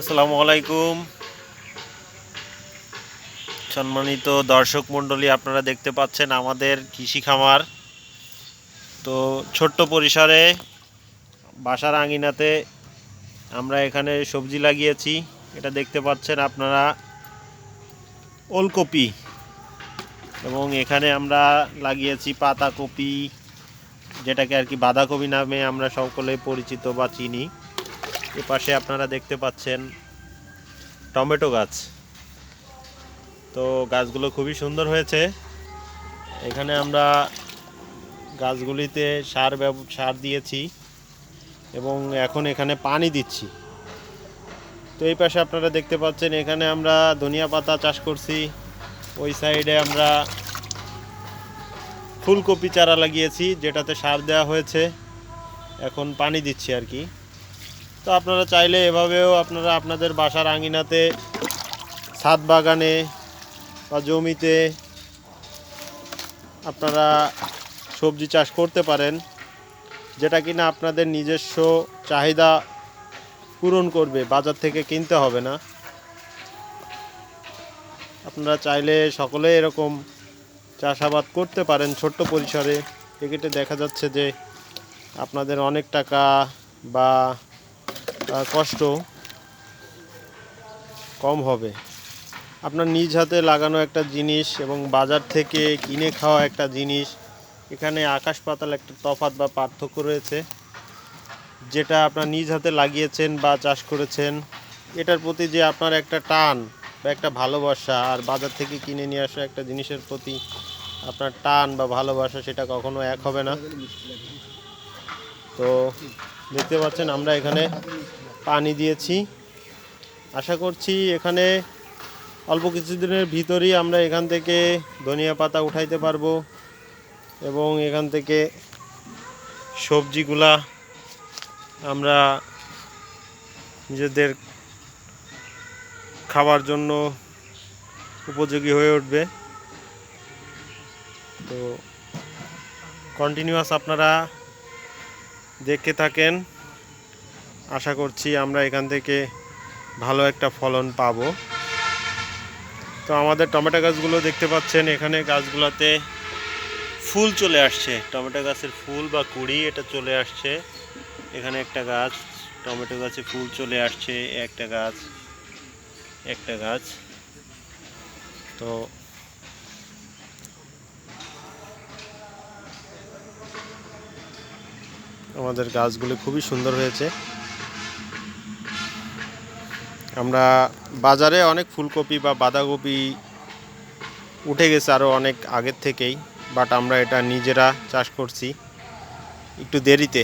আসসালামু আলাইকুম সম্মানিত দর্শক মণ্ডলী, আপনারা দেখতে পাচ্ছেন আমাদের কৃষি খামার। তো ছোট্ট পরিসরে বাসার আঙিনাতে আমরা এখানে সবজি লাগিয়েছি। এটা দেখতে পাচ্ছেন আপনারা ওলকপি। এবং এখানে আমরা লাগিয়েছি পাতাকপি, যেটাকে আর কি বাঁধাকপি নামে আমরা সকলে পরিচিত বা চিনি। এ পাশে আপনারা দেখতে পাচ্ছেন টমেটো গাছ। তো গাছগুলো খুবই সুন্দর হয়েছে। এখানে আমরা গাছগুলিতে সার সার দিয়েছি এবং এখন এখানে পানি দিচ্ছি। তো এই পাশে আপনারা দেখতে পাচ্ছেন এখানে আমরা ধনিয়া পাতা চাষ করছি। ওই সাইডে আমরা ফুলকপি চারা লাগিয়েছি, যেটাতে সার দেওয়া হয়েছে। এখন পানি দিচ্ছি আর কি। তো আপনারা চাইলে এভাবেও আপনারা আপনাদের বাসার আঙিনাতে, ছাদ বাগানে বা জমিতে আপনারা সবজি চাষ করতে পারেন, যেটা কিনা আপনাদের নিজস্ব চাহিদা পূরণ করবে, বাজার থেকে কিনতে হবে না। আপনারা চাইলে সকলে এরকম চাষাবাদ করতে পারেন ছোট্ট পরিসরে। এক্ষেত্রে দেখা যাচ্ছে যে আপনাদের অনেক টাকা বা কষ্ট কম হবে। আপনার নিজ হাতে লাগানো একটা জিনিস এবং বাজার থেকে কিনে খাওয়া একটা জিনিস, এখানে আকাশ পাতাল একটা তফাৎ বা পার্থক্য রয়েছে, যেটা আপনার নিজ হাতে লাগিয়েছেন বা চাষ করেছেন, এটার প্রতি যে আপনার একটা টান বা একটা ভালোবাসা আর বাজার থেকে কিনে নিয়ে আসা একটা জিনিসের প্রতি আপনার টান বা ভালোবাসা, সেটা কখনো এক হবে না। তো দেখতে পাচ্ছেন, আমরা এখানে পানি দিয়েছি। আশা করছি এখানে অল্প কিছুদিনের ভিতরেই আমরা এখান থেকে ধনিয়া পাতা উঠাইতে পারব এবং এখান থেকে সবজিগুলা আমরা নিজেদের খাবার জন্য উপযোগী হয়ে উঠবে। তো কন্টিনিউয়াস আপনারা দেখতে থাকেন। আশা করছি আমরা এখান থেকে ভালো একটা ফলন পাবো। তো আমাদের টমেটো গাছগুলো দেখতে পাচ্ছেন, এখানে গাছগুলোতে ফুল চলে আসছে। টমেটো গাছের ফুল বা কুড়ি, এটা চলে আসছে। এখানে একটা গাছ, টমেটো গাছে ফুল চলে আসছে, একটা গাছ একটা গাছ। তো আমাদের গাছগুলি খুবই সুন্দর হয়েছে। আমরা বাজারে অনেক ফুলকপি বা বাঁধাকপি উঠে গেছে আরও অনেক আগের থেকেই বাট আমরা এটা নিজেরা চাষ করছি। একটু দেরিতে।